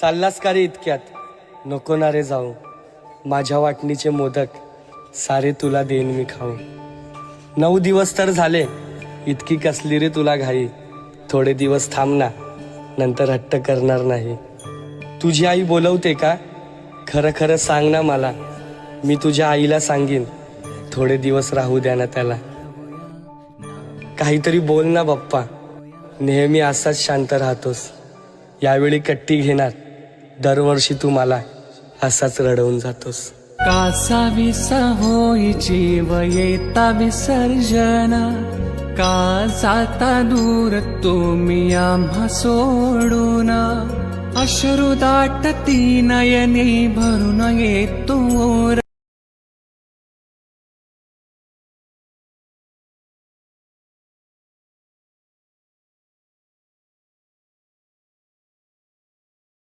चाललास का रे इतक्यात? नको ना रे जाऊ. माझ्या वाटणीचे मोदक सारे तुला देईन मी खाऊ. नऊ दिवस तर झाले. इतकी कसली रे तुला घाई. थोडे दिवस थांब ना. नंतर हट्ट करणार नाही. तुझी आई बोलवते का? खरं खरं सांग ना मला. मी तुझ्या आईला सांगेन. थोडे दिवस राहू द्या ना त्याला. काहीतरी बोल ना बाप्पा. नेहमी असाच शांत राहतोस. यावेळी कट्टी घेणार. दरवर्षी तू मला असाच रडवून जातोस. कासाविसा होई जीव येता विसर्जन. का जाता दूर तुम्ही आम्हा सोडून. अश्रू दाटती नयनी भरून येतो